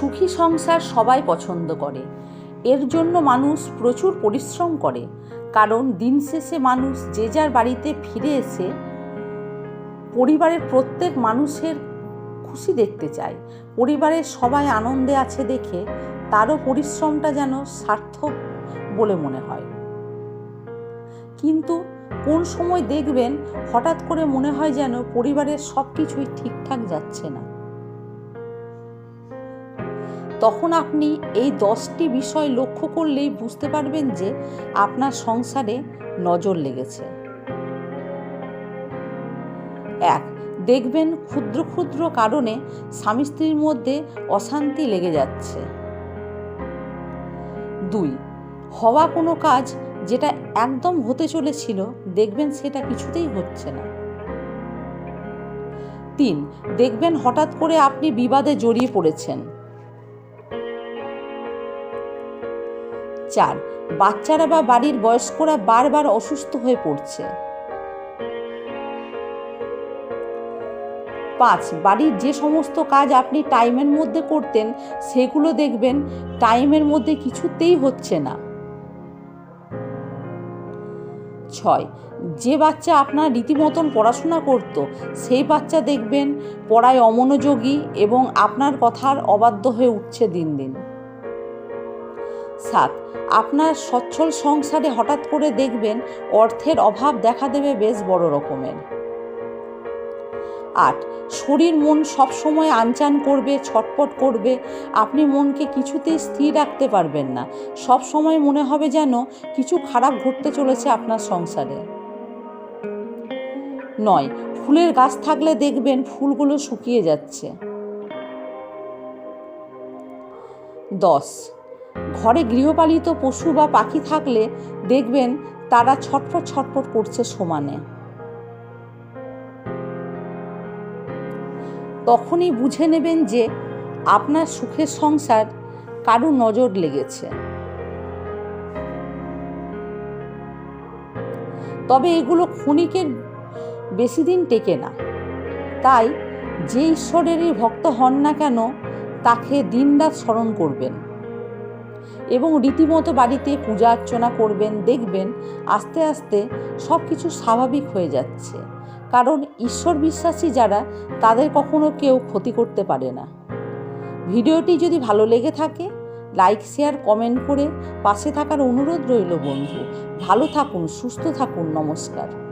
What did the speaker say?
সুখী সংসার সবাই পছন্দ করে। এর জন্য মানুষ প্রচুর পরিশ্রম করে। কারণ দিন শেষে মানুষ যে যার বাড়িতে ফিরে এসে পরিবারের প্রত্যেক মানুষের খুশি দেখতে চায়। পরিবারের সবাই আনন্দে আছে দেখে তারও পরিশ্রমটা যেন সার্থক বলে মনে হয়। কিন্তু কোন সময় দেখবেন হঠাৎ করে মনে হয় যেন পরিবারের সব কিছুই ঠিকঠাক যাচ্ছে না। তখন আপনি এই দশটি বিষয় লক্ষ্য করলেই বুঝতে পারবেন যে আপনার সংসারে নজর লেগেছে। এক, দেখবেন ক্ষুদ্র ক্ষুদ্র কারণে স্বামী স্ত্রীর মধ্যে অশান্তি লেগে যাচ্ছে। দুই, হওয়া কোনো কাজ যেটা একদম হতে চলেছিল, দেখবেন সেটা কিছুতেই হচ্ছে না। তিন, দেখবেন হঠাৎ করে আপনি বিবাদে জড়িয়ে পড়েছেন। চার বাচ্চারা বা বাড়ির বয়স্করা বারবার অসুস্থ হয়ে পড়ছে। পাঁচ, বাড়ির যে সমস্ত কাজ আপনি টাইমের মধ্যে করতেন, সেগুলো দেখবেন টাইমের মধ্যে কিছুতেই হচ্ছে না। ছয়, যে বাচ্চা আপনার রীতিমতন পড়াশোনা করত, সেই বাচ্চা দেখবেন পড়ায় অমনোযোগী এবং আপনার কথার অবাধ্য হয়ে উঠছে দিন দিন। সাত আপনার সচ্ছল সংসারে হঠাৎ করে দেখবেন অর্থের অভাব দেখা দেবে বেশ বড় রকমের। আট, শরীর মন সবসময় আনচান করবে, ছটপট করবে। আপনি মনকে কিছুতেই স্থির রাখতে পারবেন না। সব সময় মনে হবে যেন কিছু খারাপ ঘটতে চলেছে আপনার সংসারে। নয়, ফুলের গাছ থাকলে দেখবেন ফুলগুলো শুকিয়ে যাচ্ছে। দশ ঘরে গৃহপালিত পশু বা পাখি থাকলে দেখবেন তারা ছটফট ছটফট করছে সমানে। তখনই বুঝে নেবেন যে আপনার সুখের সংসার কারও নজর লেগেছে। তবে এগুলো ক্ষণিকের বেশি দিন টেকে না। তাই যে ঈশ্বরেরই ভক্ত হন না কেন, তাকে দিনরাত স্মরণ করবেন। এবং রীতিমতো বাড়িতে পূজা অর্চনা করবেন, দেখবেন আস্তে আস্তে সব কিছু স্বাভাবিক হয়ে যাচ্ছে। কারণ ঈশ্বর বিশ্বাসী যারা, তাদের কখনো কেউ ক্ষতি করতে পারে না। ভিডিওটি যদি ভালো লেগে থাকে, লাইক, শেয়ার, কমেন্ট করে পাশে থাকার অনুরোধ রইল বন্ধু। ভালো থাকুন, সুস্থ থাকুন, নমস্কার।